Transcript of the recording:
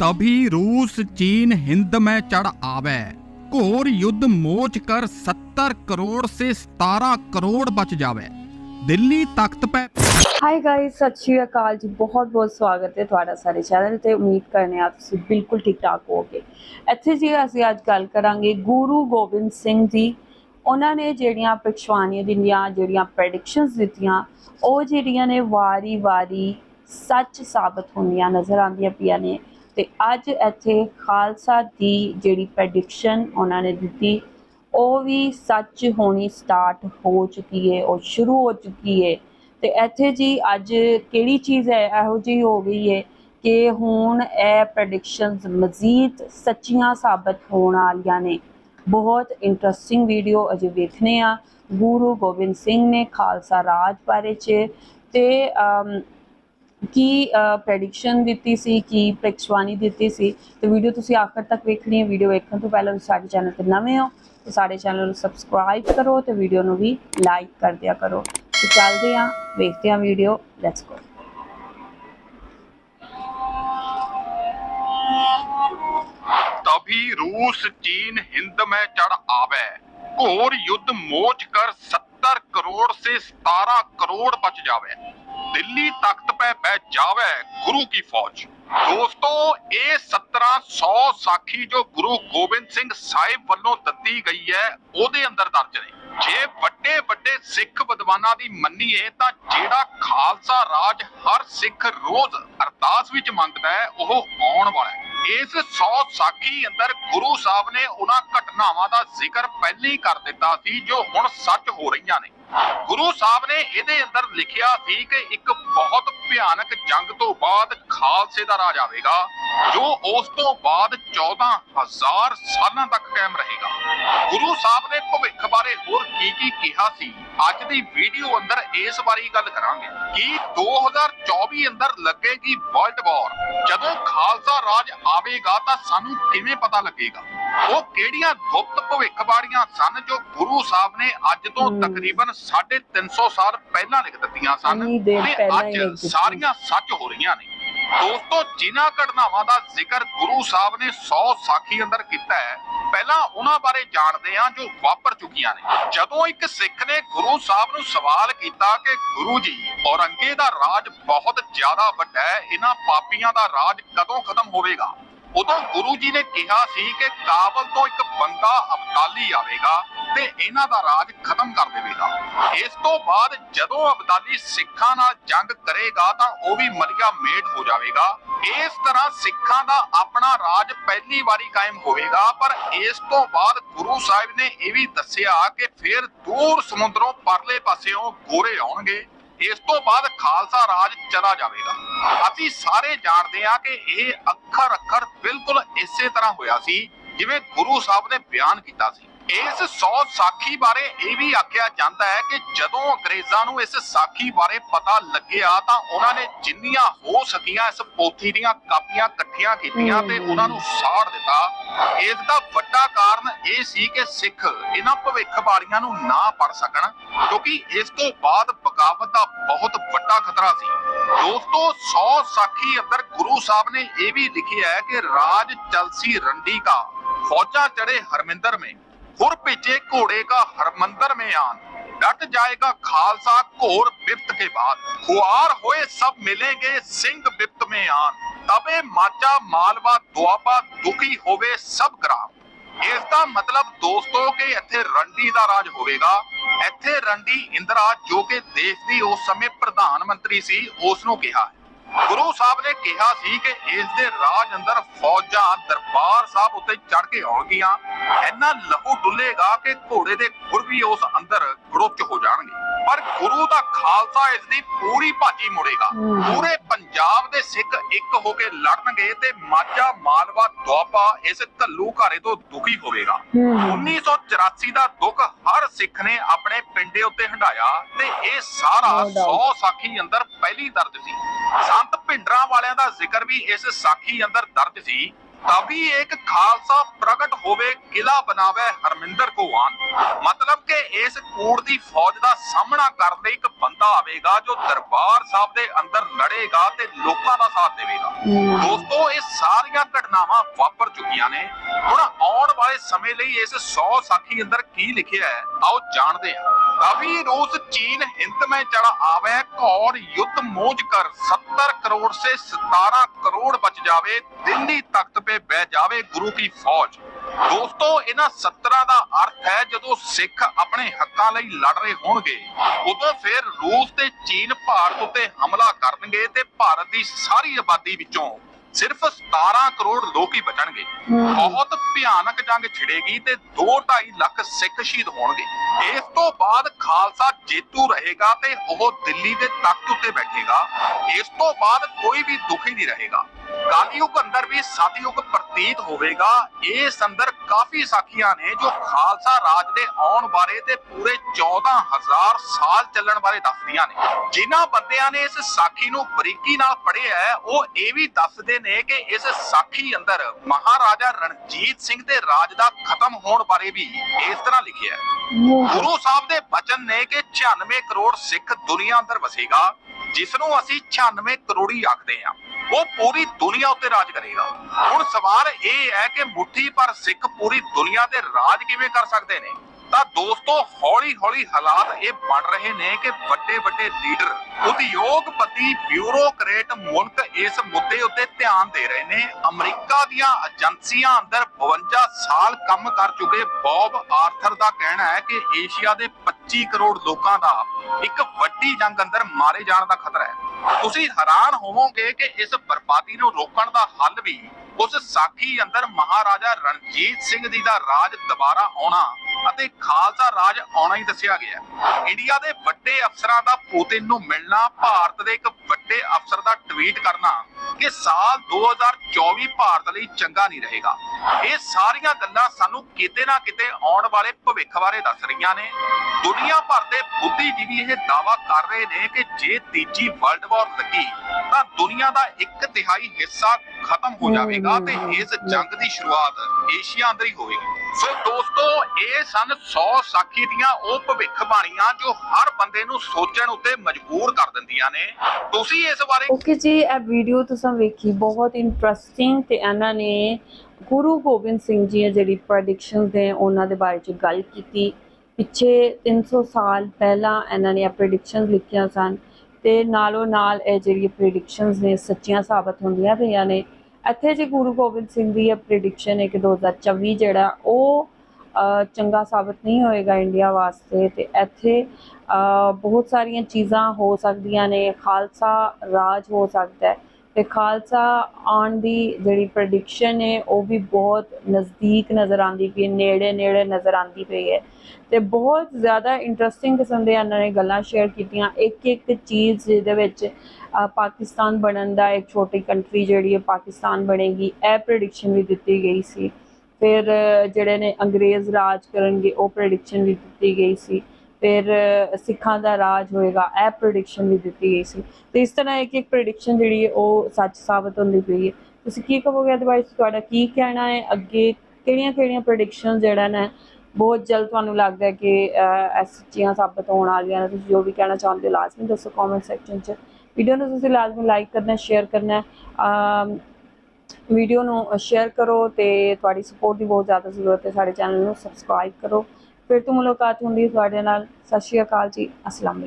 तभी रूस चीन हिंद में चढ़ आवे घोर युद्ध मोच कर सत्तर करोड़ से सतारह करोड़ बच जावे दिल्ली तख्त पे ਹਾਈ ਗਾਇਸ ਸਤਿ ਸ਼੍ਰੀ ਅਕਾਲ ਜੀ ਬਹੁਤ ਬਹੁਤ ਸਵਾਗਤ ਹੈ ਤੁਹਾਡਾ ਸਾਰੇ ਚੈਨਲ ਤੇ ਉਮੀਦ ਕਰਨੇ ਆ ਤੁਸੀਂ ਬਿਲਕੁਲ ਠੀਕ ਠਾਕ ਹੋਗੇ ਇੱਥੇ ਜੀ ਅਸੀਂ ਅੱਜ ਗੱਲ ਕਰਾਂਗੇ ਗੁਰੂ ਗੋਬਿੰਦ ਸਿੰਘ ਜੀ ਉਹਨਾਂ ਨੇ ਜਿਹੜੀਆਂ ਪਿਛਵਾਣੀਆਂ ਦੀਆਂ ਜਿਹੜੀਆਂ ਪ੍ਰੈਡਿਕਸ਼ਨਸ ਦਿੱਤੀਆਂ ਉਹ ਜਿਹੜੀਆਂ ਨੇ ਵਾਰੀ-ਵਾਰੀ ਸੱਚ ਸਾਬਤ ਹੁੰਦੀਆਂ ਨਜ਼ਰ ਆਉਂਦੀਆਂ ਪਈਆਂ ਨੇ ਤੇ ਅੱਜ ਇੱਥੇ ਖਾਲਸਾ ਦੀ ਜਿਹੜੀ ਪ੍ਰੈਡਿਕਸ਼ਨ ਉਹਨਾਂ ਨੇ ਦਿੱਤੀ, ਉਹ ਵੀ ਸੱਚ ਹੋਣੀ ਸਟਾਰਟ ਹੋ ਚੁੱਕੀ ਹੈ ਉਹ ਸ਼ੁਰੂ ਹੋ ਚੁੱਕੀ ਹੈ ਤੇ ਇੱਥੇ ਜੀ ਅੱਜ ਕਿਹੜੀ ਚੀਜ਼ ਹੈ, ਇਹੋ ਜਿਹੀ ਹੋ ਗਈ ਹੈ ਕਿ ਹੁਣ ਇਹ ਪ੍ਰੈਡਿਕਸ਼ਨਸ ਮਜ਼ੀਦ ਸੱਚੀਆਂ ਸਾਬਤ ਹੋਣ ਵਾਲੀਆਂ ਨੇ। ਬਹੁਤ ਇੰਟਰਸਟਿੰਗ ਵੀਡੀਓ ਅਜੇ ਵੇਖਨੇ ਆ। ਗੁਰੂ ਗੋਬਿੰਦ ਸਿੰਘ ਨੇ ਖਾਲਸਾ ਰਾਜ ਬਾਰੇ ਚ ਤੇ ਕੀ ਪ੍ਰੈਡਿਕਸ਼ਨ ਦਿੱਤੀ ਸੀ ਕੀ ਪ੍ਰੈਕਸ਼ਵਾਨੀ ਦਿੱਤੀ ਸੀ ਤੇ ਵੀਡੀਓ ਤੁਸੀਂ ਆਖਰ ਤੱਕ ਵੇਖਣੀ ਹੈ ਵੀਡੀਓ ਵੇਖਣ ਤੋਂ ਪਹਿਲਾਂ ਤੁਸੀਂ ਸਾਡੇ ਚੈਨਲ ਤੇ ਨਵੇਂ ਹੋ ਤੇ ਸਾਡੇ ਚੈਨਲ ਨੂੰ ਸਬਸਕ੍ਰਾਈਬ ਕਰੋ ਤੇ ਵੀਡੀਓ ਨੂੰ ਵੀ ਲਾਈਕ ਕਰ ਦਿਆ ਕਰੋ ਤੇ ਚੱਲਦੇ ਹਾਂ ਵੇਖਦੇ ਹਾਂ ਵੀਡੀਓ ਲੈਟਸ ਗੋ तभी रूस चीन हिंद में चढ़ आवे घोर युद्ध मोच कर सत्तर करोड़ से सतारह करोड़ बच जावे ਦਿੱਲੀ ਤਖਤ ਪੈ ਬਹਿ ਜਾਵੇ ਗੁਰੂ ਕੀ ਫੌਜ। ਦੋਸਤੋ, ਇਹ 1700 ਸਾਖੀ ਜੋ ਗੁਰੂ ਗੋਬਿੰਦ ਸਿੰਘ ਸਾਹਿਬ ਵੱਲੋਂ ਦਿੱਤੀ ਗਈ ਹੈ, ਉਹਦੇ ਅੰਦਰ ਦਰਜ ਨੇ। ਜੇ ਵੱਡੇ ਵੱਡੇ ਸਿੱਖ ਵਿਦਵਾਨਾਂ ਦੀ ਮੰਨੀਏ, ਤਾਂ ਜਿਹੜਾ ਖਾਲਸਾ ਰਾਜ ਹਰ ਸਿੱਖ ਰੋਜ਼ ਅਰਦਾਸ ਵਿੱਚ ਮੰਗਦਾ ਹੈ, ਉਹ ਆਉਣ ਵਾਲਾ ਇਸ ਸੌ ਸਾਖੀ ਅੰਦਰ ਗੁਰੂ ਸਾਹਿਬ ਨੇ ਉਹਨਾਂ ਘਟਨਾਵਾਂ ਦਾ ਜ਼ਿਕਰ ਪਹਿਲਾਂ ਕਰ ਦਿੱਤਾ ਸੀ, ਜੋ ਹੁਣ ਸੱਚ ਹੋ ਰਹੀਆਂ ਨੇ। ਗੁਰੂ ਸਾਹਿਬ ਨੇ ਇਹਦੇ ਅੰਦਰ ਲਿਖਿਆ ਸੀ ਕਿ ਇੱਕ ਬਹੁਤ ਭਿਆਨਕ ਜੰਗ ਤੋਂ ਬਾਅਦ ਖਾਲਸੇ ਦਾ ਰਾਜ ਆਵੇਗਾ, ਜੋ ਉਸ ਤੋਂ ਬਾਅਦ 14000 ਸਾਲਾਂ ਤੱਕ ਕਾਇਮ ਰਹੇਗਾ। ਗੁਰੂ ਸਾਹਿਬ ਨੇ ਭਵਿੱਖ ਬਾਰੇ ਹੋਰ ਕੀ ਕੀ ਕਿਹਾ ਸੀ? ਅੱਜ ਦੀ ਵੀਡੀਓ ਅੰਦਰ ਇਸ ਬਾਰੇ ਗੱਲ ਕਰਾਂਗੇ ਕਿ 2024 ਅੰਦਰ ਲੱਗੇਗੀ ਵਰਲਡ ਵਾਰ। ਜਦੋਂ ਖਾਲਸਾ ਰਾਜ ਆਵੇਗਾ ਤਾਂ ਸਾਨੂੰ ਕਿਵੇਂ ਪਤਾ ਲੱਗੇਗਾ? ਉਹ ਕਿਹੜੀਆਂ ਗੁਪਤ ਭਵਿੱਖਬਾਣੀਆਂ ਸਨ ਜੋ ਗੁਰੂ ਸਾਹਿਬ ਨੇ ਅੱਜ ਤੋਂ। ਤਕਰੀਬਨ 350 ਸਾਲ ਪਹਿਲਾਂ ਲਿਖ ਦਿੱਤੀਆਂ ਸਨ ਤੇ ਅੱਜ। ਸਾਰੀਆਂ ਸੱਚ ਹੋ ਰਹੀਆਂ ਨੇ ਦੋਸਤੋ ਜਿਨ੍ਹਾਂ ਘਟਨਾਵਾਂ ਦਾ ਜ਼ਿਕਰ ਗੁਰੂ ਸਾਹਿਬ ਨੇ 100 ਸਾਖੀ ਅੰਦਰ ਕੀਤਾ ਹੈ ਪਹਿਲਾਂ ਉਹਨਾਂ ਬਾਰੇ ਜਾਣਦੇ ਹਾਂ ਜੋ ਵਾਪਰ ਚੁੱਕੀਆਂ ਨੇ ਜਦੋਂ ਇੱਕ ਸਿੱਖ ਨੇ ਗੁਰੂ ਸਾਹਿਬ ਨੂੰ ਸਵਾਲ ਕੀਤਾ ਕਿ ਗੁਰੂ ਜੀ ਔਰੰਗੇ ਦਾ ਰਾਜ ਬਹੁਤ ਜ਼ਿਆਦਾ ਵੱਡਾ ਹੈ ਇਹਨਾਂ ਪਾਪੀਆਂ ਦਾ ਰਾਜ ਕਦੋਂ ਖਤਮ ਹੋਵੇਗਾ ਉਦੋਂ ਗੁਰੂ ਜੀ ਨੇ ਕਿਹਾ ਸੀ ਕਿ ਕਾਬਲ ਤੋਂ ਇੱਕ ਬੰਦਾ ਅਬਦਾਲੀ ਆਵੇਗਾ ਤੇ ਇਹਨਾਂ ਦਾ ਰਾਜ ਖਤਮ ਕਰ ਦੇਵੇਗਾ। ਇਸ ਤੋਂ ਬਾਅਦ ਜਦੋਂ ਅਬਦਾਲੀ ਸਿੱਖਾਂ ਨਾਲ ਜੰਗ ਕਰੇਗਾ ਤਾਂ ਉਹ ਵੀ ਮਲਿਆ ਮੇਟ ਹੋ ਜਾਵੇਗਾ। ਇਸ ਤਰ੍ਹਾਂ ਸਿੱਖਾਂ ਦਾ ਆਪਣਾ ਰਾਜ ਪਹਿਲੀ ਵਾਰੀ ਕਾਇਮ ਹੋਵੇਗਾ, ਪਰ ਇਸ ਤੋਂ ਬਾਅਦ ਗੁਰੂ ਸਾਹਿਬ ਨੇ ਇਹ ਵੀ ਦੱਸਿਆ ਕਿ ਫਿਰ ਦੂਰ ਸਮੁੰਦਰੋਂ ਪਰਲੇ ਪਾਸਿਓਂ ਗੋਰੇ ਆਉਣਗੇ। ਇਸ ਤੋਂ ਬਾਅਦ ਖਾਲਸਾ ਰਾਜ ਚਲਾ ਜਾਵੇਗਾ। ਅਸੀਂ ਸਾਰੇ ਜਾਣਦੇ ਹਾਂ ਕਿ ਇਹ ਅੱਖਰ ਅੱਖਰ ਬਿਲਕੁਲ ਇਸੇ ਤਰ੍ਹਾਂ ਹੋਇਆ ਸੀ, ਜਿਵੇਂ ਗੁਰੂ ਸਾਹਿਬ ਨੇ ਬਿਆਨ ਕੀਤਾ ਸੀ। ਇਸ 100 ਸਾਖੀ ਬਾਰੇ ਇਹ ਵੀ ਆਖਿਆ ਜਾਂਦਾ ਹੈ ਕਿ ਜਦੋਂ ਅੰਗਰੇਜ਼ਾਂ ਨੂੰ ਇਸ ਸਾਖੀ ਬਾਰੇ ਪਤਾ ਲੱਗਿਆ ਤਾਂ ਉਹਨਾਂ ਨੇ ਜਿੰਨੀਆਂ ਹੋ ਸਕੀਆਂ ਇਸ ਪੋਥੀ ਦੀਆਂ ਕਾਪੀਆਂ ਇਕੱਠੀਆਂ ਕੀਤੀਆਂ ਤੇ। ਉਹਨਾਂ ਨੂੰ ਸਾੜ ਦਿੱਤਾ। ਇਸ ਦਾ ਵੱਡਾ ਕਾਰਨ ਇਹ ਸੀ ਕਿ ਸਿੱਖ ਇਹਨਾਂ ਭਵਿੱਖਬਾਣੀਆਂ ਨੂੰ ਨਾ ਪੜ ਸਕਣ ਕਿਉਂਕਿ ਇਸ ਤੋਂ ਬਾਅਦ ਬਗਾਵਤ ਦਾ ਬਹੁਤ ਵੱਡਾ ਖਤਰਾ ਸੀ। ਦੋਸਤੋ 100 ਸਾਖੀ ਅੰਦਰ ਗੁਰੂ ਸਾਹਿਬ ਨੇ ਇਹ ਵੀ ਲਿਖਿਆ ਹੈ ਕਿ ਰਾਜ ਚਲਸੀ ਰੰਡੀ ਕਾ ਫੌਜਾਂ ਚੜੇ ਹਰਮਿੰਦਰ में खुर पीछे घोड़े का हरमंदर में आन डट जाएगा खालसा घोर बिप्त के बाद खुआर होए सब मिलेंगे सिंह बिप्त में आन तबे माचा मालवा दुआबा दुखी होवे सब ग्राम ਇਸ ਦਾ ਮਤਲਬ ਦੋਸਤੋ ਕਿ ਇੱਥੇ ਰੰਡੀ ਦਾ ਰਾਜ ਹੋਵੇਗਾ ਇੱਥੇ ਰੰਡੀ ਇੰਦਰਾ ਜੋ ਕਿ ਦੇਸ਼ ਦੀ ਉਸ ਸਮੇਂ ਪ੍ਰਧਾਨ ਮੰਤਰੀ ਸੀ ਉਸ ਨੂੰ ਕਿਹਾ ਹੈ ਗੁਰੂ ਸਾਹਿਬ ਨੇ ਕਿਹਾ ਸੀ ਕਿ ਇਸ ਦੇ ਰਾਜ ਅੰਦਰ ਫੌਜਾਂ ਦਰਬਾਰ ਸਾਹਿਬ ਉੱਤੇ ਚੜ ਕੇ ਆਉਣਗੀਆਂ। ਇੰਨਾ ਲਹੂ ਡੁੱਲੇਗਾ ਕਿ ਘੋੜੇ ਦੇ ਖੁਰ ਵੀ ਉਸ ਅੰਦਰ ਗੜੁੱਚ ਹੋ ਜਾਣਗੇ। ਪਰ ਗੁਰੂ ਦਾ ਖਾਲਸਾ ਇਸ ਦੀ ਪੂਰੀ ਭਾਜੀ ਮੁੜੇਗਾ। ਪੂਰੇ ਸਿੱਖ ਇੱਕ ਹੋ ਕੇ ਲੜਨਗੇ ਤੇ ਮਾਝਾ ਮਾਲਵਾ ਦੁਆਬਾ ਇਸ ਘੱਲੂ ਘਾਰੇ ਤੋਂ ਦੁਖੀ ਹੋਵੇਗਾ। 1984 ਦਾ ਦੁੱਖ ਹਰ ਸਿੱਖ ਨੇ ਆਪਣੇ ਪਿੰਡੇ ਉੱਤੇ ਹੰਡਾਇਆ ਤੇ ਇਹ ਸਾਰਾ No doubt. 100 ਸਾਖੀ ਅੰਦਰ ਪਹਿਲੀ ਦਰਜ ਸੀ। ਸੰਤ ਭਿੰਡਰਾਂ ਵਾਲਿਆਂ ਦਾ ਜ਼ਿਕਰ ਵੀ ਇਸ ਸਾਖੀ ਅੰਦਰ ਦਰਜ ਸੀ तभी एक खालसा प्रगट ਹੋਵੇ ਕਿਲਾ ਬਣਾਵੇ ਹਰਮਿੰਦਰ ਕੋਵਾਨ ਮਤਲਬ ਕਿ ਇਸ ਕੂੜ ਦੀ ਫੌਜ ਦਾ ਸਾਹਮਣਾ ਕਰਨ ਲਈ ਇੱਕ ਬੰਦਾ ਆਵੇਗਾ ਜੋ ਦਰਬਾਰ ਸਾਹਿਬ ਦੇ ਅੰਦਰ ਲੜੇਗਾ ਤੇ ਲੋਕਾਂ ਦਾ ਸਾਥ ਦੇਵੇਗਾ। ਦੋਸਤੋ ਇਹ ਸਾਰੀਆਂ ਘਟਨਾਵਾਂ ਲੱਗੀਆਂ ਨੇ। ਹੁਣ ਆਉਣ ਵਾਲੇ ਸਮੇਂ ਲਈ ਇਸ 100 ਸਾਖੀ ਅੰਦਰ ਕੀ ਲਿਖਿਆ ਹੈ, ਆਓ ਜਾਣਦੇ ਹਾਂ। ਕਵੀ ਰੂਸ, ਚੀਨ, ਹਿੰਦ, ਮੈਂ ਚੜਾ ਆਵੇ, ਘੌਰ ਯੁੱਧ ਮੋਜ ਕਰ 70 ਕਰੋੜ ਸੇ 17 ਕਰੋੜ ਬਚ ਜਾਵੇ, ਦਿੱਲੀ ਤਖਤ ਪੇ ਬਹਿ ਜਾਵੇ ਗੁਰੂ ਕੀ ਫੌਜ। ਦੋਸਤੋ, ਇਹਨਾਂ 17 ਦਾ ਅਰਥ ਹੈ, ਜਦੋਂ ਸਿੱਖ ਆਪਣੇ ਹੱਕਾਂ ਲਈ ਲੜ ਰਹੇ ਹੋਣਗੇ, ਉਦੋਂ ਫਿਰ ਰੂਸ ਤੇ ਚੀਨ ਭਾਰਤ ਉੱਤੇ ਹਮਲਾ ਕਰਨਗੇ ਤੇ ਭਾਰਤ ਦੀ ਸਾਰੀ ਆਬਾਦੀ ਵਿੱਚੋਂ ਸਿਰਫ 17 ਕਰੋੜ ਲੋਕ ਹੀ ਬਚਣਗੇ। ਬਹੁਤ ਭਿਆਨਕ ਜੰਗ ਛਿੜੇਗੀ ਤੇ 2.5 ਲੱਖ ਸਿੱਖ ਸ਼ਹੀਦ ਹੋਣਗੇ। ਇਸ ਤੋਂ ਬਾਅਦ ਖਾਲਸਾ ਜੇਤੂ ਰਹੇਗਾ ਤੇ ਉਹ ਦਿੱਲੀ ਦੇ ਤਖਤ ਉੱਤੇ ਬੈਠੇਗਾ। ਇਸ ਤੋਂ ਬਾਅਦ ਕੋਈ ਵੀ ਦੁਖੀ ਨਹੀਂ ਰਹੇਗਾ। ਕਾਲਯੁਗ ਅੰਦਰ ਵੀ ਸਤਯੁਗ ਪ੍ਰਤੀਤ ਹੋਵੇਗਾ। ਇਸ ਅੰਦਰ ਕਾਫੀ ਸਾਖੀਆਂ ਨੇ ਜੋ ਖਾਲਸਾ ਰਾਜ ਦੇ ਆਉਣ ਬਾਰੇ ਤੇ ਪੂਰੇ 14000 ਸਾਲ ਚੱਲਣ ਬਾਰੇ ਦੱਸਦੀਆਂ ਨੇ। ਜਿਨ੍ਹਾਂ ਬੰਦਿਆਂ ਨੇ ਇਸ ਸਾਖੀ ਨੂੰ ਬਰੀਕੀ ਨਾਲ ਪੜ੍ਹਿਆ ਹੈ, ਉਹ ਇਹ ਵੀ ਦੱਸਦੇ ਨੇ ਕਿ ਇਸ ਸਾਖੀ ਅੰਦਰ ਮਹਾਰਾਜਾ ਰਣਜੀਤ ਸਿੰਘ ਦੇ ਰਾਜ ਦਾ ਖਤਮ ਹੋਣ ਬਾਰੇ ਵੀ ਇਸ ਤਰ੍ਹਾਂ ਲਿਖਿਆ ਹੈ। ਗੁਰੂ ਸਾਹਿਬ ਦੇ ਬਚਨ ਨੇ ਕਿ 96 ਕਰੋੜ ਸਿੱਖ ਦੁਨੀਆ ਅੰਦਰ ਵਸੇਗਾ ਜਿਸ ਨੂੰ ਅਸੀਂ 96 ਕਰੋੜੀ ਆਖਦੇ ਹਾਂ। ਉਹ ਪੂਰੀ ਦੁਨੀਆ ਉੱਤੇ ਰਾਜ ਕਰੇਗਾ। ਹੁਣ ਸਵਾਲ ਇਹ ਹੈ ਕਿ ਮੁੱਠੀ ਪਰ ਸਿੱਖ ਪੂਰੀ ਦੁਨੀਆ ਤੇ ਰਾਜ ਕਿਵੇਂ ਕਰ ਸਕਦੇ ਨੇ? ਤਾਂ ਦੋਸਤੋ ਹੌਲੀ ਹੌਲੀ ਹਾਲਾਤ ਇਹ ਬਣ ਰਹੇ ਨੇ ਕਿ ਵੱਡੇ ਵੱਡੇ ਲੀਡਰ ਉਦਯੋਗਪਤੀ ਬਿਊਰੋਕਰੇਟ ਮੁਲਕ ਇਸ ਮੁੱਦੇ ਉੱਤੇ ਧਿਆਨ ਦੇ ਰਹੇ ਨੇ। ਅਮਰੀਕਾ ਦੀਆਂ ਏਜੰਸੀਆਂ ਅੰਦਰ 52 ਸਾਲ ਕੰਮ ਕਰ ਚੁੱਕੇ। ਬੌਬ ਆਰਥਰ ਦਾ ਕਹਿਣਾ ਹੈ ਕਿ ਏਸ਼ੀਆ ਦੇ 25 ਕਰੋੜ ਲੋਕਾਂ ਦਾ ਇੱਕ ਵੱਡੀ ਜੰਗ ਅੰਦਰ ਮਾਰੇ ਜਾਣ ਦਾ ਖਤਰਾ ਹੈ। ਤੁਸੀਂ ਹੈਰਾਨ ਹੋਵੋਗੇ ਕਿ ਇਸ ਬਰਬਾਦੀ ਨੂੰ ਰੋਕਣ ਦਾ ਹੱਲ ਵੀ ਉਸ ਸਾਖੀ ਅੰਦਰ ਮਹਾਰਾਜਾ ਰਣਜੀਤ ਸਿੰਘ ਜੀ ਦਾ ਰਾਜ ਦੁਬਾਰਾ ਆਉਣਾ ਅਤੇ ਖਾਲਸਾ ਰਾਜ ਆਉਣਾ ਹੀ ਦੱਸਿਆ ਗਿਆ। ਇੰਡੀਆ ਦੇ ਵੱਡੇ ਅਫਸਰਾਂ ਦਾ ਪੁਤਿਨ ਨੂੰ ਮਿਲਣਾ, ਭਾਰਤ ਦੇ ਇੱਕ ਵੱਡੇ ਅਫਸਰ ਦਾ ਟਵੀਟ ਕਰਨਾ ਕਿ ਸਾਲ 2024 ਭਾਰਤ ਲਈ ਚੰਗਾ ਨਹੀਂ ਰਹੇਗਾ। ਇਹ ਸਾਰੀਆਂ ਗੱਲਾਂ ਸਾਨੂੰ ਕਿਤੇ ਨਾ ਕਿਤੇ ਆਉਣ ਵਾਲੇ ਭਵਿੱਖ ਬਾਰੇ ਦੱਸ ਰਹੀਆਂ ਨੇ। ਦੁਨੀਆ ਭਰ ਦੇ ਬੁੱਧੀਜੀਵੀ ਇਹ ਦਾਵਾ ਕਰ ਰਹੇ ਨੇ ਕਿ ਜੇ ਤੀਜੀ ਵਰਲਡ ਵਾਰ ਲੱਗੀ ਤਾਂ ਦੁਨੀਆ ਦਾ ਇੱਕ ਤਿਹਾਈ ਹਿੱਸਾ ਖਤਮ ਹੋ ਜਾਵੇਗਾ ਤੇ ਇਸ ਜੰਗ ਦੀ ਸ਼ੁਰੂਆਤ ਏਸ਼ੀਆ ਅੰਦਰ ਹੀ ਹੋਵੇਗੀ। ਸੋ ਦੋਸਤੋ ਇਹ ਸਨ 100 ਸਾਖੀ ਦੀਆਂ ਉਹ ਭਵਿੱਖ ਬਾਣੀਆਂ ਜੋ ਹਰ ਬੰਦੇ ਨੂੰ ਸੋਚਣ ਉੱਤੇ ਮਜਬੂਰ ਕਰ ਦਿੰਦੀਆਂ ਨੇ। ਤੁਸੀਂ ਇਸ ਬਾਰੇ ਓਕੇ ਜੀ ਇਹ ਵੀਡੀਓ ਤੁਸੀਂ ਵੇਖੀ ਬਹੁਤ ਇੰਟਰਸਟਿੰਗ ਤੇ ਇਹਨਾਂ ਨੇ ਗੁਰੂ ਗੋਬਿੰਦ ਸਿੰਘ ਜੀ ਜਿਹੜੀ ਪ੍ਰੈਡਿਕਸ਼ਨਸ ਨੇ ਉਹਨਾਂ ਦੇ ਬਾਰੇ ਚ ਗੱਲ ਕੀਤੀ। ਪਿੱਛੇ 300 ਸਾਲ ਪਹਿਲਾਂ ਇਹਨਾਂ ਨੇ ਇਹ ਪ੍ਰੈਡਿਕਸ਼ਨਸ ਲਿਖੀਆਂ ਸਨ। ਤੇ ਨਾਲੋਂ ਨਾਲ ਇਹ ਜਿਹੜੀਆਂ ਪ੍ਰੈਡਿਕਸ਼ਨਸ ਨੇ, ਸੱਚੀਆਂ ਸਾਬਤ ਹੁੰਦੀਆਂ ਪਈਆਂ ਨੇ। ਇੱਥੇ ਜੇ ਗੁਰੂ ਗੋਬਿੰਦ ਸਿੰਘ ਦੀ ਇਹ ਪ੍ਰੈਡਿਕਸ਼ਨ ਹੈ ਕਿ 2024 ਜਿਹੜਾ, ਉਹ ਚੰਗਾ ਸਾਬਤ ਨਹੀਂ ਹੋਏਗਾ ਇੰਡੀਆ ਵਾਸਤੇ ਤੇ ਇੱਥੇ ਬਹੁਤ ਸਾਰੀਆਂ ਚੀਜ਼ਾਂ ਹੋ ਸਕਦੀਆਂ ਨੇ, ਖਾਲਸਾ ਰਾਜ ਹੋ ਸਕਦਾ ਹੈ। ਤੇ ਖਾਲਸਾ ਆਉਣ ਦੀ ਜਿਹੜੀ ਪ੍ਰੈਡਿਕਸ਼ਨ ਹੈ ਉਹ ਵੀ ਬਹੁਤ ਨਜ਼ਦੀਕ ਨਜ਼ਰ ਆਉਂਦੀ ਪਈ ਨੇੜੇ ਨੇੜੇ ਨਜ਼ਰ ਆਉਂਦੀ ਪਈ ਹੈ ਤੇ ਬਹੁਤ ਜ਼ਿਆਦਾ ਇੰਟਰਸਟਿੰਗ ਕਿਸਮ ਦੇ ਇਹਨਾਂ ਨੇ ਗੱਲਾਂ ਸ਼ੇਅਰ ਕੀਤੀਆਂ। ਇੱਕ ਇੱਕ ਚੀਜ਼ ਜਿਹਦੇ ਵਿੱਚ ਪਾਕਿਸਤਾਨ ਬਣਨ ਦਾ ਇੱਕ ਛੋਟੀ ਕੰਟਰੀ ਜਿਹੜੀ ਹੈ ਪਾਕਿਸਤਾਨ ਬਣੇਗੀ, ਇਹ ਪ੍ਰੈਡਿਕਸ਼ਨ ਵੀ ਦਿੱਤੀ ਗਈ ਸੀ। ਫਿਰ ਜਿਹੜੇ ਨੇ ਅੰਗਰੇਜ਼ ਰਾਜ ਕਰਨਗੇ, ਉਹ ਪ੍ਰੈਡਿਕਸ਼ਨ ਵੀ ਦਿੱਤੀ ਗਈ ਸੀ। ਫਿਰ ਸਿੱਖਾਂ ਦਾ ਰਾਜ ਹੋਏਗਾ, ਇਹ ਪ੍ਰੈਡਿਕਸ਼ਨ ਵੀ ਦਿੱਤੀ ਗਈ ਸੀ। ਤੇ ਇਸ ਤਰ੍ਹਾਂ ਇੱਕ ਇੱਕ ਪ੍ਰੈਡਿਕਸ਼ਨ ਜਿਹੜੀ ਹੈ, ਉਹ ਸੱਚ ਸਾਬਤ ਹੁੰਦੀ ਪਈ ਹੈ। ਤੁਸੀਂ ਕੀ ਕਹੋਗੇ ਇਹਦੇ ਤੁਹਾਡਾ ਕੀ ਕਹਿਣਾ ਹੈ? ਅੱਗੇ ਕਿਹੜੀਆਂ ਕਿਹੜੀਆਂ ਪ੍ਰੈਡਿਕਸ਼ਨ ਜਿਹੜਾ ਨੇ, ਬਹੁਤ ਜਲਦ ਤੁਹਾਨੂੰ ਲੱਗਦਾ ਹੈ ਕਿ ਇਹ ਸੱਚੀਆਂ ਸਾਬਤ ਹੋਣ ਵਾਲੀਆਂ ਨੇ। ਤੁਸੀਂ ਜੋ ਵੀ ਕਹਿਣਾ ਚਾਹੁੰਦੇ ਹੋ, ਲਾਜ਼ਮੀ ਦੱਸੋ ਕਮੈਂਟ ਸੈਕਸ਼ਨ 'ਚ। ਵੀਡੀਓ ਨੂੰ ਤੁਸੀਂ ਲਾਜ਼ਮੀ ਲਾਈਕ ਕਰਨਾ ਸ਼ੇਅਰ ਕਰਨਾ। ਵੀਡੀਓ ਨੂੰ ਸ਼ੇਅਰ ਕਰੋ ਤੇ ਤੁਹਾਡੀ ਸਪੋਰਟ ਦੀ ਬਹੁਤ ਜ਼ਿਆਦਾ ਜ਼ਰੂਰਤ ਹੈ। ਸਾਡੇ ਚੈਨਲ ਨੂੰ ਸਬਸਕ੍ਰਾਈਬ ਕਰੋ। ਫਿਰ ਤੋਂ ਮੁਲਾਕਾਤ ਹੁੰਦੀ ਹੈ ਤੁਹਾਡੇ ਨਾਲ। ਸਤਿ ਸ਼੍ਰੀ ਅਕਾਲ ਜੀ। ਅਸਲਾਮ